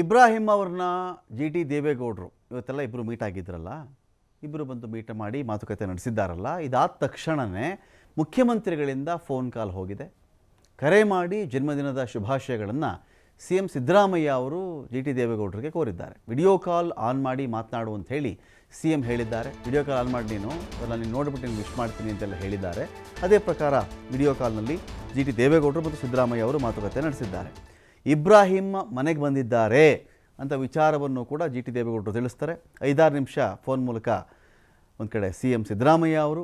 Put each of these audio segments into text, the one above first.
ಇಬ್ರಾಹಿಂ ಅವ್ರನ್ನ G T ದೇವೇಗೌಡರು, ಇವತ್ತೆಲ್ಲ ಇಬ್ಬರು ಮೀಟ್ ಆಗಿದ್ರಲ್ಲ ಇಬ್ಬರು ಬಂದು ಮೀಟ್ ಮಾಡಿ ಮಾತುಕತೆ ನಡೆಸಿದ್ದಾರಲ್ಲ, ಇದಾದ ತಕ್ಷಣವೇ ಮುಖ್ಯಮಂತ್ರಿಗಳಿಂದ ಫೋನ್ ಕಾಲ್ ಹೋಗಿದೆ. ಕರೆ ಮಾಡಿ ಜನ್ಮದಿನದ ಶುಭಾಶಯಗಳನ್ನು ಸಿ ಎಂ ಸಿದ್ದರಾಮಯ್ಯ ಅವರು ಜಿ ಟಿ ದೇವೇಗೌಡರಿಗೆ ಕೋರಿದ್ದಾರೆ. ವಿಡಿಯೋ ಕಾಲ್ ಆನ್ ಮಾಡಿ ಮಾತನಾಡು ಅಂತ ಹೇಳಿ ಸಿ ಎಂ ಹೇಳಿದ್ದಾರೆ. ವಿಡಿಯೋ ಕಾಲ್ ಆನ್ ಮಾಡಿ ನೀನು, ಅದನ್ನು ನೀನು ನೋಡಿಬಿಟ್ಟು ನೀನು ವಿಶ್ ಮಾಡ್ತೀನಿ ಅಂತೆಲ್ಲ ಹೇಳಿದ್ದಾರೆ. ಅದೇ ಪ್ರಕಾರ ವಿಡಿಯೋ ಕಾಲ್ನಲ್ಲಿ ಜಿ ಟಿ ದೇವೇಗೌಡರು ಮತ್ತು ಸಿದ್ದರಾಮಯ್ಯ ಅವರು ಮಾತುಕತೆ ನಡೆಸಿದ್ದಾರೆ. ಇಬ್ರಾಹಿಂ ಮನೆಗೆ ಬಂದಿದ್ದಾರೆ ಅಂತ ವಿಚಾರವನ್ನು ಕೂಡ ಜಿ ಟಿ ದೇವೇಗೌಡರು ತಿಳಿಸ್ತಾರೆ. ಐದಾರು ನಿಮಿಷ ಫೋನ್ ಮೂಲಕ ಒಂದು ಕಡೆ ಸಿ ಎಂ ಸಿದ್ದರಾಮಯ್ಯ ಅವರು,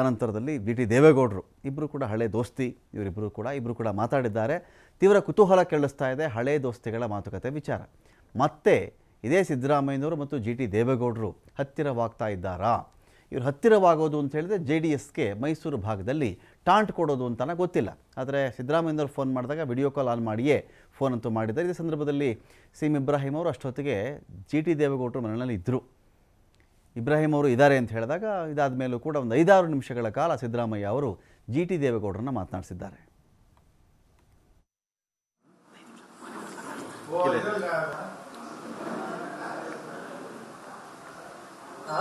ಆನಂತರದಲ್ಲಿ ಜಿ ಟಿ ದೇವೇಗೌಡರು. ಇಬ್ಬರು ಕೂಡ ಹಳೆ ದೋಸ್ತಿ ಇವರಿಬ್ಬರು ಕೂಡ ಇಬ್ಬರು ಕೂಡ ಮಾತಾಡಿದ್ದಾರೆ. ತೀವ್ರ ಕುತೂಹಲ ಕೇಳಿಸ್ತಾ ಇದೆ, ಹಳೆ ದೋಸ್ತಿಗಳ ಮಾತುಕತೆ ವಿಚಾರ. ಮತ್ತೆ ಇದೇ ಸಿದ್ದರಾಮಯ್ಯನವರು ಮತ್ತು ಜಿ ಟಿ ದೇವೇಗೌಡರು ಹತ್ತಿರವಾಗ್ತಾ ಇದ್ದಾರಾ? ಇವರು ಹತ್ತಿರವಾಗೋದು ಅಂತ ಹೇಳಿದ್ರೆ ಜೆ ಡಿ ಎಸ್ಗೆ ಮೈಸೂರು ಭಾಗದಲ್ಲಿ ಟಾಂಟ್ ಕೊಡೋದು ಅಂತಲೇ ಗೊತ್ತಿಲ್ಲ. ಆದರೆ ಸಿದ್ದರಾಮಯ್ಯವ್ರು ಫೋನ್ ಮಾಡಿದಾಗ ವಿಡಿಯೋ ಕಾಲ್ ಆನ್ ಮಾಡಿಯೇ ಫೋನ್ ಅಂತೂ ಮಾಡಿದ್ದಾರೆ. ಇದೇ ಸಂದರ್ಭದಲ್ಲಿ ಸಿ ಎಂ ಇಬ್ರಾಹಿಂ ಅವರು ಅಷ್ಟೊತ್ತಿಗೆ ಜಿ ಟಿ ದೇವೇಗೌಡರು ಮನೆಯಲ್ಲಿ ಇದ್ದರು ಇಬ್ರಾಹಿಂ ಅವರು ಇದ್ದಾರೆ ಅಂತ ಹೇಳಿದಾಗ ಇದಾದ ಮೇಲೂ ಕೂಡ ಒಂದು ಐದಾರು ನಿಮಿಷಗಳ ಕಾಲ ಸಿದ್ದರಾಮಯ್ಯ ಅವರು ಜಿ ಟಿ ದೇವೇಗೌಡರನ್ನ ಮಾತನಾಡಿಸಿದ್ದಾರೆ ಯಾವುದು ಓ ಇದಲ್ಲ ಆ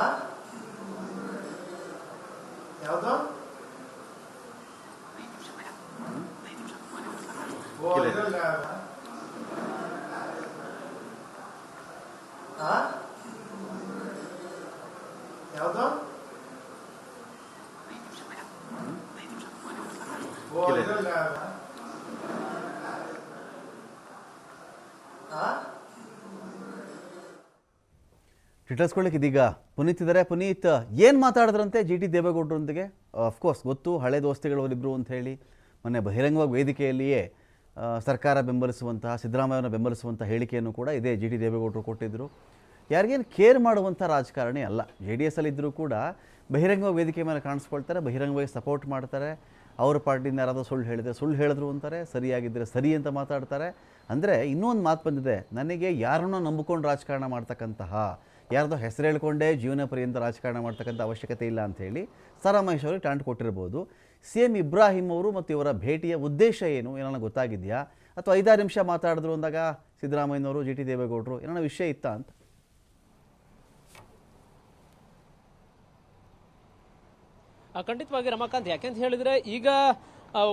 ಯಾವುದು ಇದೀಗ ಪುನೀತ್ ಇದ್ದಾರೆ. ಪುನೀತ್ ಏನು ಮಾತಾಡಿದ್ರಂತೆ ಜಿ ಟಿ ದೇವೇಗೌಡರೊಂದಿಗೆ? ಅಫ್ಕೋರ್ಸ್ ಗೊತ್ತು ಹಳೆ ದೋಸ್ತಿಗಳು ಅವರಿಬ್ರು ಅಂತ ಹೇಳಿ ಮೊನ್ನೆ ಬಹಿರಂಗವಾಗಿ ವೇದಿಕೆಯಲ್ಲಿಯೇ ಸರ್ಕಾರ ಬೆಂಬಲಿಸುವಂತಹ ಸಿದ್ದರಾಮಯ್ಯನ ಬೆಂಬಲಿಸುವಂಥ ಹೇಳಿಕೆಯನ್ನು ಕೂಡ ಇದೇ ಜಿ ಡಿ ದೇವೇಗೌಡರು ಕೊಟ್ಟಿದ್ದರು ಯಾರಿಗೇನು ಕೇರ್ ಮಾಡುವಂಥ ರಾಜಕಾರಣಿ ಅಲ್ಲ. ಜೆ ಡಿ ಎಸ್ ಅಲ್ಲಿದ್ದರೂ ಕೂಡ ಬಹಿರಂಗವಾಗಿ ವೇದಿಕೆ ಮೇಲೆ ಕಾಣಿಸ್ಕೊಳ್ತಾರೆ, ಬಹಿರಂಗವಾಗಿ ಸಪೋರ್ಟ್ ಮಾಡ್ತಾರೆ. ಅವ್ರ ಪಾರ್ಟಿಯಿಂದ ಯಾರಾದರೂ ಸುಳ್ಳು ಹೇಳಿದ್ರೆ ಸುಳ್ಳು ಹೇಳಿದ್ರು ಅಂತಾರೆ ಸರಿಯಾಗಿದ್ದರೆ ಸರಿ ಅಂತ ಮಾತಾಡ್ತಾರೆ. ಅಂದರೆ ಇನ್ನೊಂದು ಮಾತು ಬಂದಿದೆ, ನನಗೆ ಯಾರನ್ನೋ ನಂಬಿಕೊಂಡು ರಾಜಕಾರಣ ಮಾಡ್ತಕ್ಕಂತಹ, ಯಾರ್ದೋ ಹೆಸರು ಹೇಳ್ಕೊಂಡೇ ಜೀವನ ಪರ್ಯಂತ ರಾಜಕಾರಣ ಮಾಡ್ತಕ್ಕಂಥ ಅವಶ್ಯಕತೆ ಇಲ್ಲ ಅಂಥೇಳಿ ಸಾರಾಮಹೇಶ್ ಅವರಿಗೆ ಟಾಂಟ್ ಕೊಟ್ಟಿರ್ಬೋದು. ಸಿ ಎಂ ಇಬ್ರಾಹಿಂ ಅವರು ಮತ್ತು ಇವರ ಭೇಟಿಯ ಉದ್ದೇಶ ಏನು ಏನನ್ನ ಗೊತ್ತಾಗಿದೆಯಾ? ಅಥವಾ ಐದಾರು ನಿಮಿಷ ಮಾತಾಡಿದ್ರು ಅಂದಾಗ ಸಿದ್ದರಾಮಯ್ಯನವರು, ಜಿ ಟಿ ದೇವೇಗೌಡರು ಏನಾನ ವಿಷಯ ಇತ್ತ ಅಂತ? ಖಂಡಿತವಾಗಿ ರಮಾಕಾಂತ್ ಯಾಕೆಂತ ಹೇಳಿದ್ರೆ ಈಗ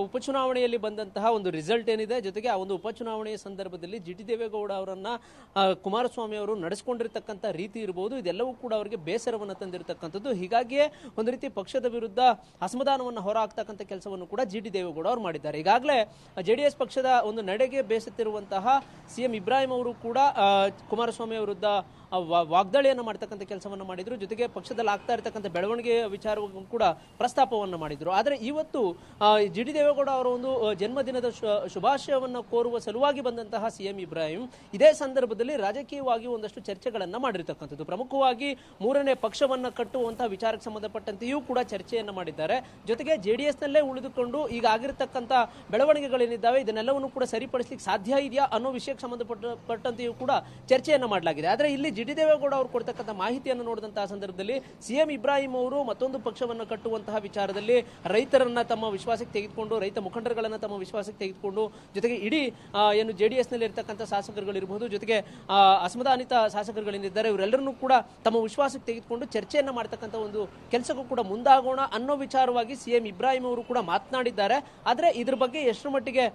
ಉಪಚುನಾವಣೆಯಲ್ಲಿ ಬಂದಂತಹ ಒಂದು ರಿಸಲ್ಟ್ ಏನಿದೆ, ಜೊತೆಗೆ ಆ ಒಂದು ಉಪಚುನಾವಣೆಯ ಸಂದರ್ಭದಲ್ಲಿ ಜಿ ಟಿ ದೇವೇಗೌಡ ಅವರನ್ನ ಕುಮಾರಸ್ವಾಮಿ ಅವರು ನಡೆಸಿಕೊಂಡಿರ್ತಕ್ಕಂಥ ರೀತಿ ಇರಬಹುದು ಇದೆಲ್ಲವೂ ಕೂಡ ಅವರಿಗೆ ಬೇಸರವನ್ನು ತಂದಿರತಕ್ಕಂಥದ್ದು. ಹೀಗಾಗಿಯೇ ಒಂದು ರೀತಿ ಪಕ್ಷದ ವಿರುದ್ಧ ಅಸಮಾಧಾನವನ್ನು ಹೊರಹಾಕ್ತಕ್ಕಂಥ ಕೆಲಸವನ್ನು ಕೂಡ ಜಿ ಟಿ ದೇವೇಗೌಡ ಅವರು ಮಾಡಿದ್ದಾರೆ. ಈಗಾಗಲೇ ಜೆ ಪಕ್ಷದ ಒಂದು ನಡೆಗೆ ಬೇಸತ್ತಿರುವಂತಹ ಸಿ ಎಂ ಇಬ್ರಾಹಿಂ ಅವರು ಕೂಡ ಕುಮಾರಸ್ವಾಮಿ ವಿರುದ್ಧ ವಾಗ್ದಾಳಿಯನ್ನು ಮಾಡ್ತಕ್ಕಂಥ ಕೆಲಸವನ್ನು ಮಾಡಿದ್ರು. ಜೊತೆಗೆ ಪಕ್ಷದಲ್ಲಿ ಆಗ್ತಾ ಇರತಕ್ಕಂಥ ಬೆಳವಣಿಗೆಯ ವಿಚಾರವನ್ನು ಕೂಡ ಪ್ರಸ್ತಾಪವನ್ನು ಮಾಡಿದ್ರು. ಆದರೆ ಇವತ್ತು ಜಿ ದೇವೇಗೌಡ ಅವರ ಒಂದು ಜನ್ಮದಿನದ ಶುಭಾಶಯವನ್ನು ಕೋರುವ ಸಲುವಾಗಿ ಬಂದಂತಹ ಸಿಎಂ ಇಬ್ರಾಹಿಂ, ಇದೇ ಸಂದರ್ಭದಲ್ಲಿ ರಾಜಕೀಯವಾಗಿ ಒಂದಷ್ಟು ಚರ್ಚೆಗಳನ್ನು ಮಾಡಿರ್ತಕ್ಕಂಥದ್ದು. ಪ್ರಮುಖವಾಗಿ ಮೂರನೇ ಪಕ್ಷವನ್ನು ಕಟ್ಟುವಂತಹ ವಿಚಾರಕ್ಕೆ ಸಂಬಂಧಪಟ್ಟಂತೆಯೂ ಕೂಡ ಚರ್ಚೆಯನ್ನು ಮಾಡಿದ್ದಾರೆ. ಜೊತೆಗೆ ಜೆ ಡಿ ಎಸ್ನಲ್ಲೇ ಉಳಿದುಕೊಂಡು ಈಗ ಆಗಿರತಕ್ಕಂಥ ಬೆಳವಣಿಗೆಗಳೇನಿದ್ದಾವೆ, ಇದನ್ನೆಲ್ಲವನ್ನು ಕೂಡ ಸರಿಪಡಿಸಲಿಕ್ಕೆ ಸಾಧ್ಯ ಇದೆಯಾ ಅನ್ನೋ ವಿಷಯಕ್ಕೆ ಸಂಬಂಧಪಟ್ಟಂತೆಯೂ ಕೂಡ ಚರ್ಚೆಯನ್ನು ಮಾಡಲಾಗಿದೆ. ಆದರೆ ಇಲ್ಲಿ ಜಿ ಡಿ ದೇವೇಗೌಡ ಅವರು ಕೊಡ್ತಕ್ಕಂಥ ಮಾಹಿತಿಯನ್ನು ನೋಡಿದಂತಹ ಸಂದರ್ಭದಲ್ಲಿ ಸಿಎಂ ಇಬ್ರಾಹಿಂ ಅವರು ಮತ್ತೊಂದು ಪಕ್ಷವನ್ನು ಕಟ್ಟುವಂತಹ ವಿಚಾರದಲ್ಲಿ ರೈತರನ್ನ ತಮ್ಮ ವಿಶ್ವಾಸಕ್ಕೆ ತೆಗೆದುಕೊಂಡು ರೈತ ಮುಖಂಡರುಗಳನ್ನು ತಮ್ಮ ವಿಶ್ವಾಸಕ್ಕೆ ತೆಗೆದುಕೊಂಡು, ಜೊತೆಗೆ ಇಡೀ ಏನು ಜೆ ಡಿ ಎಸ್ನಲ್ಲಿ ಇರತಕ್ಕಂಥ ಶಾಸಕರುಗಳಿರ್ಬೋದು, ಜೊತೆಗೆ ಅಸಮಾಧಾನಿತ ಶಾಸಕರುಗಳೇನಿದ್ದಾರೆ ಇವರೆಲ್ಲರನ್ನೂ ಕೂಡ ತಮ್ಮ ವಿಶ್ವಾಸಕ್ಕೆ ತೆಗೆದುಕೊಂಡು ಚರ್ಚೆಯನ್ನ ಮಾಡ್ತಕ್ಕಂಥ ಒಂದು ಕೆಲಸಕ್ಕೂ ಕೂಡ ಮುಂದಾಗೋಣ ಅನ್ನೋ ವಿಚಾರವಾಗಿ ಸಿಎಂ ಇಬ್ರಾಹಿಂ ಅವರು ಕೂಡ ಮಾತನಾಡಿದ್ದಾರೆ. ಆದರೆ ಇದ್ರ ಬಗ್ಗೆ ಎಷ್ಟರ ಮಟ್ಟಿಗೆ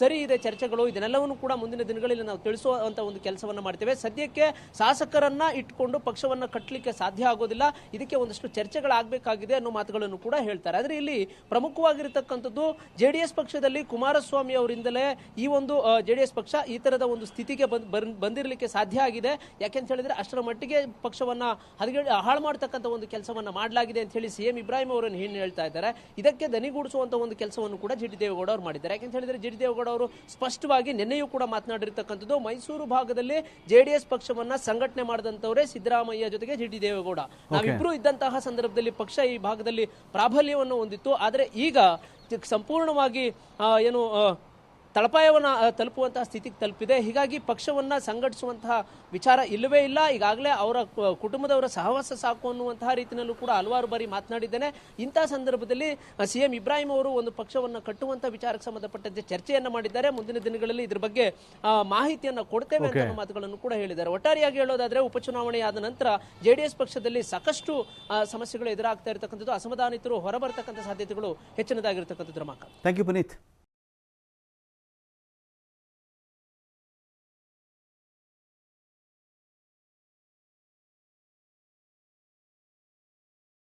ಸರಿ ಇದೆ ಚರ್ಚೆಗಳು, ಇದನ್ನೆಲ್ಲವನ್ನು ಕೂಡ ಮುಂದಿನ ದಿನಗಳಲ್ಲಿ ನಾವು ತಿಳಿಸುವಂತ ಒಂದು ಕೆಲಸವನ್ನ ಮಾಡ್ತೇವೆ. ಸದ್ಯಕ್ಕೆ ಶಾಸಕರನ್ನ ಇಟ್ಕೊಂಡು ಪಕ್ಷವನ್ನ ಕಟ್ಟಲಿಕ್ಕೆ ಸಾಧ್ಯ ಆಗೋದಿಲ್ಲ. ಇದಕ್ಕೆ ಒಂದಷ್ಟು ಚರ್ಚೆಗಳಾಗಬೇಕಾಗಿದೆ ಅನ್ನೋ ಮಾತುಗಳನ್ನು ಕೂಡ ಹೇಳ್ತಾರೆ. ಆದರೆ ಇಲ್ಲಿ ಪ್ರಮುಖವಾಗಿರತಕ್ಕಂಥದ್ದು ಜೆ ಡಿ ಎಸ್ ಪಕ್ಷದಲ್ಲಿ ಕುಮಾರಸ್ವಾಮಿ ಅವರಿಂದಲೇ ಈ ಒಂದು ಜೆ ಡಿ ಎಸ್ ಪಕ್ಷ ಈ ತರದ ಒಂದು ಸ್ಥಿತಿಗೆ ಬಂದಿರಲಿಕ್ಕೆ ಸಾಧ್ಯ ಆಗಿದೆ. ಯಾಕೆಂತ ಹೇಳಿದ್ರೆ ಅಷ್ಟರ ಮಟ್ಟಿಗೆ ಪಕ್ಷವನ್ನ ಹದಗೆಡಿ ಹಾಳು ಮಾಡ್ತಕ್ಕಂಥ ಒಂದು ಕೆಲಸವನ್ನ ಮಾಡಲಾಗಿದೆ ಅಂತ ಹೇಳಿ ಸಿಎಂ ಇಬ್ರಾಹಿಂ ಅವರನ್ನು ಏನು ಹೇಳ್ತಾ ಇದ್ದಾರೆ. ಇದಕ್ಕೆ ದನಿಗೂಡಿಸುವಂತ ಒಂದು ಕೆಲಸವನ್ನು ಕೂಡ ಜಿ ಡಿ ದೇವೇಗೌಡ ಅವರು ಮಾಡಿದ್ದಾರೆ. ಯಾಕೆಂತ ಹೇಳಿದ್ರೆ ಜಿ ಡಿ ದೇವೇಗೌಡ ಅವರು ಸ್ಪಷ್ಟವಾಗಿ ನಿನ್ನೆಯೂ ಕೂಡ ಮಾತನಾಡಿರ್ತಕ್ಕಂಥದ್ದು ಮೈಸೂರು ಭಾಗದಲ್ಲಿ ಜೆ ಡಿ ಎಸ್ ಪಕ್ಷವನ್ನ ಸಂಘಟನೆ ಮಾಡಿದಂತವರೇ ಸಿದ್ದರಾಮಯ್ಯ ಜೊತೆಗೆ ಜಿ ಡಿ ದೇವೇಗೌಡ. ನಾವಿಬ್ರು ಇದ್ದಂತಹ ಸಂದರ್ಭದಲ್ಲಿ ಪಕ್ಷ ಈ ಭಾಗದಲ್ಲಿ ಪ್ರಾಬಲ್ಯವನ್ನು ಹೊಂದಿತ್ತು. ಆದರೆ ಈಗ ಸಂಪೂರ್ಣವಾಗಿ ಏನು ತಳಪಾಯವನ್ನು ತಲುಪುವಂತಹ ಸ್ಥಿತಿಗೆ ತಲುಪಿದೆ. ಹೀಗಾಗಿ ಪಕ್ಷವನ್ನ ಸಂಘಟಿಸುವಂತಹ ವಿಚಾರ ಇಲ್ಲವೇ ಇಲ್ಲ. ಈಗಾಗಲೇ ಅವರ ಕುಟುಂಬದವರ ಸಹವಾಸ ಸಾಕು ಅನ್ನುವಂತಹ ರೀತಿಯಲ್ಲೂ ಕೂಡ ಹಲವಾರು ಬಾರಿ ಮಾತನಾಡಿದ್ದೇನೆ. ಇಂತಹ ಸಂದರ್ಭದಲ್ಲಿ ಸಿಎಂ ಇಬ್ರಾಹಿಂ ಅವರು ಒಂದು ಪಕ್ಷವನ್ನು ಕಟ್ಟುವಂತಹ ವಿಚಾರಕ್ಕೆ ಸಂಬಂಧಪಟ್ಟಂತೆ ಚರ್ಚೆಯನ್ನು ಮಾಡಿದ್ದಾರೆ. ಮುಂದಿನ ದಿನಗಳಲ್ಲಿ ಇದ್ರ ಬಗ್ಗೆ ಮಾಹಿತಿಯನ್ನು ಕೊಡ್ತೇವೆ ಅಂತ ಮಾತುಗಳನ್ನು ಕೂಡ ಹೇಳಿದ್ದಾರೆ. ಒಟ್ಟಾರೆಯಾಗಿ ಹೇಳೋದಾದ್ರೆ ಉಪಚುನಾವಣೆ ಆದ ನಂತರ ಜೆಡಿಎಸ್ ಪಕ್ಷದಲ್ಲಿ ಸಾಕಷ್ಟು ಸಮಸ್ಯೆಗಳು ಎದುರಾಗ್ತಾ ಇರತಕ್ಕಂಥದ್ದು. ಅಸಮಾಧಾನಿತರು ಹೊರಬರ್ತಕ್ಕಂಥ ಸಾಧ್ಯತೆಗಳು ಹೆಚ್ಚಿನದಾಗಿರ್ತಕ್ಕಂಥದ್ದು. ರಮಾಕ ಥ್ಯಾಂಕ್ ಯು ಪುನೀತ್